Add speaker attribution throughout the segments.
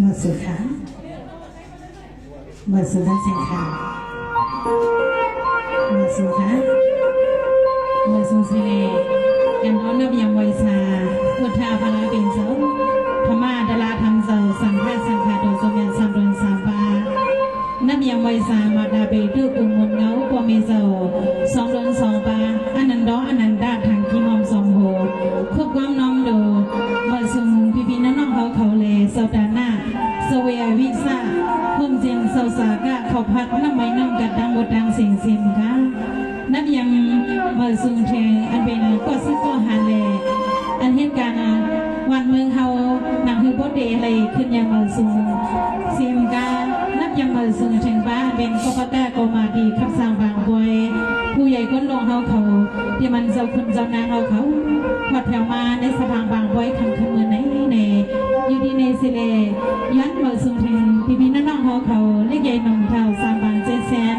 Speaker 1: มาสุขามาสุดันเซนคามาสุขามาสุดสิเลกันร้อนนับยังไวซาพุทธาพลาเป็นเสาธรรมาดาราธรรมเสาสังฆาสังฆาโดยสมรนสามปา นับยังไวสามาดาเบตุกุมมุนเงาปวเมโซสองดนสองปาอันันดออนันดาทางกิมอมสองโหคุกความน้อมดูมาสุงพิพินน้องเขาเขาเลเสดานาสเวียวิซาพุ่มเจนเสาสากะเขาพัดน้ำไม้น้ำกัดดังบดดังเสียงเสียงกะนับยังมาสุงเทงอันเป็นก็ซึ่งก็หาเลอันเหตุการณ์วันเมืองเฮาหนังคือโบเดอะไรขึ้นยังมาสูงเสียมกานับยังมาสูงถึงบ้าน เป็นกบกาโกมาดีขับสร้างบางบวย ผู้ใหญ่ก้นลงเฮาเขา ที่มันเจ้าคุณเจ้านางเฮาเขาพอดแถวมาในสะพานบางบวยคำคืนเมืองไหนในอยู่ที่ในสิเลย้อนมาสูงถึงพี่พี่น้องเฮาเขาเล็กใหญ่หนุ่มเท่าสามบางเจดแสน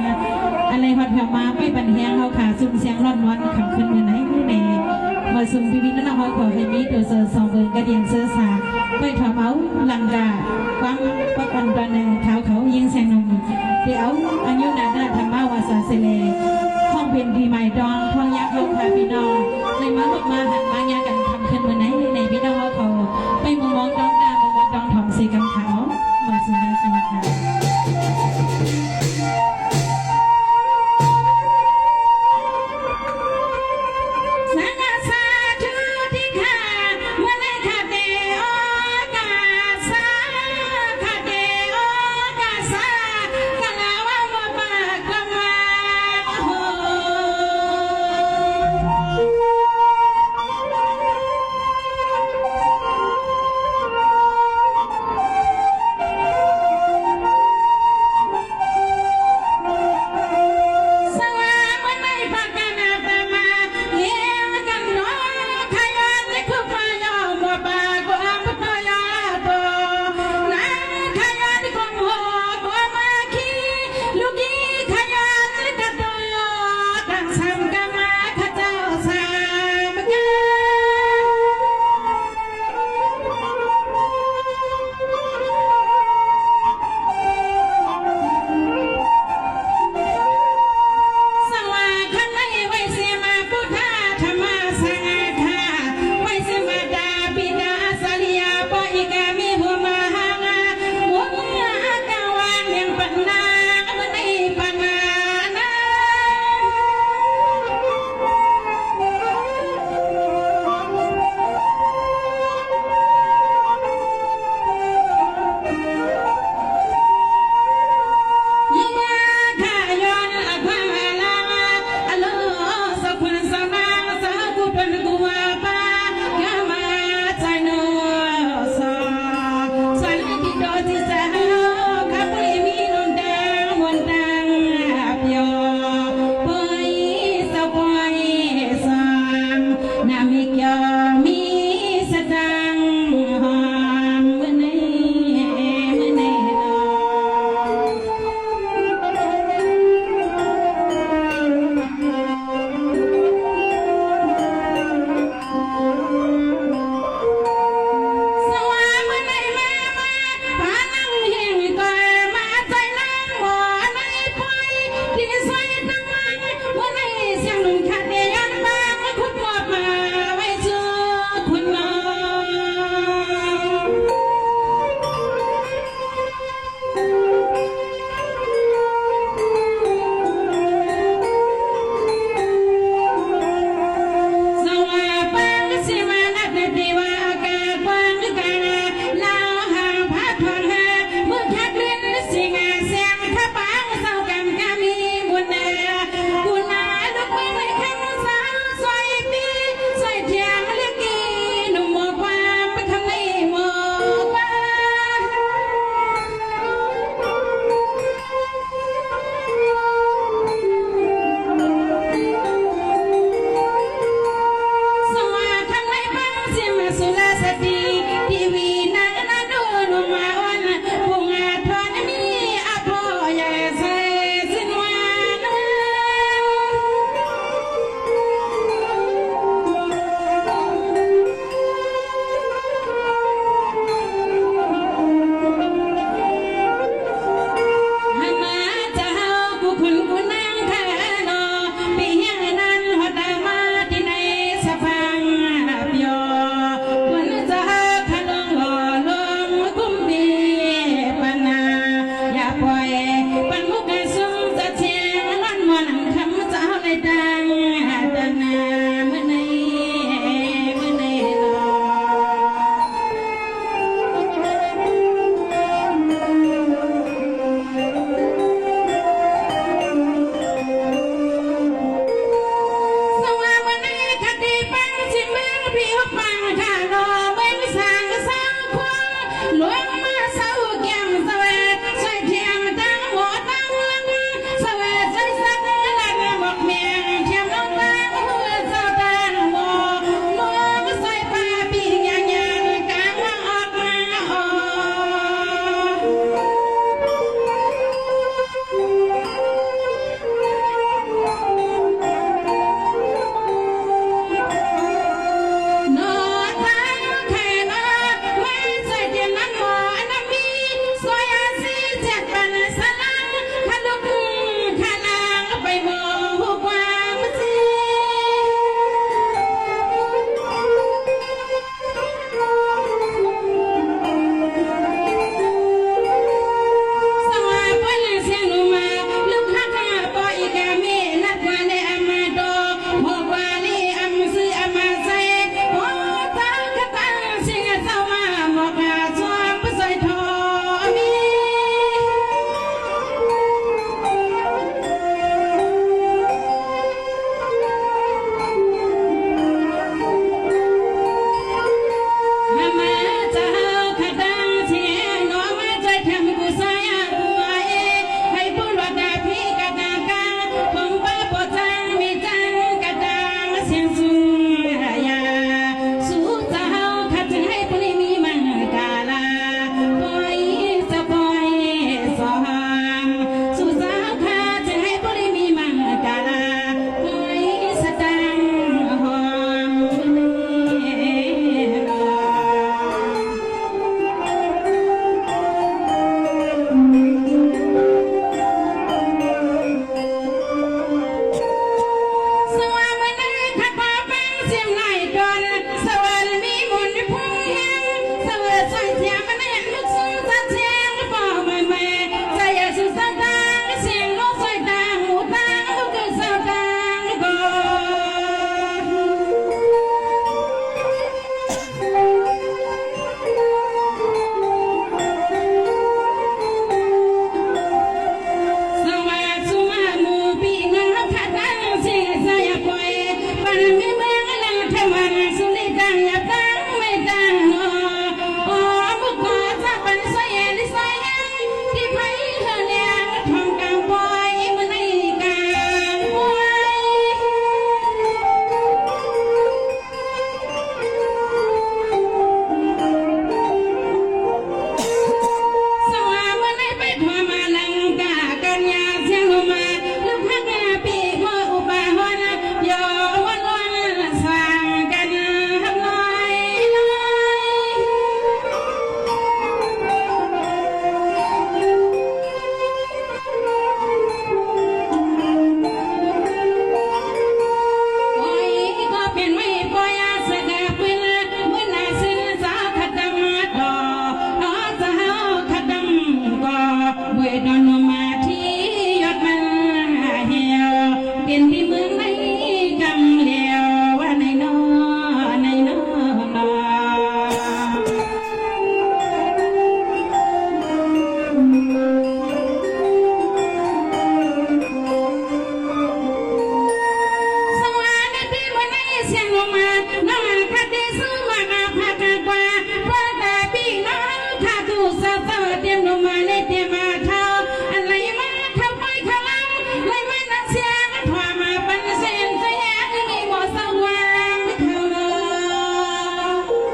Speaker 1: อะไรพอดแถวมาไม่บันแหงเฮาขาซุ่มเสียงร้อนวันคำคืนเมืองไหนในมาซุ่มพิพิธภัณฑ์ขอให้มีตัวเสือสองเบิร์กระเดียนเสือสาไปถอเมาลังกาความประกันตอนหนึ่งเท้าเขายิงแสงนม เดี๋ยวอายุนาดาธรรมาวาสาเสเลห้องเป็นดีใหม่ดองทองยักษ์เขาพาพี่น้องในมาหกมาหันมายากัน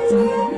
Speaker 1: Thank you.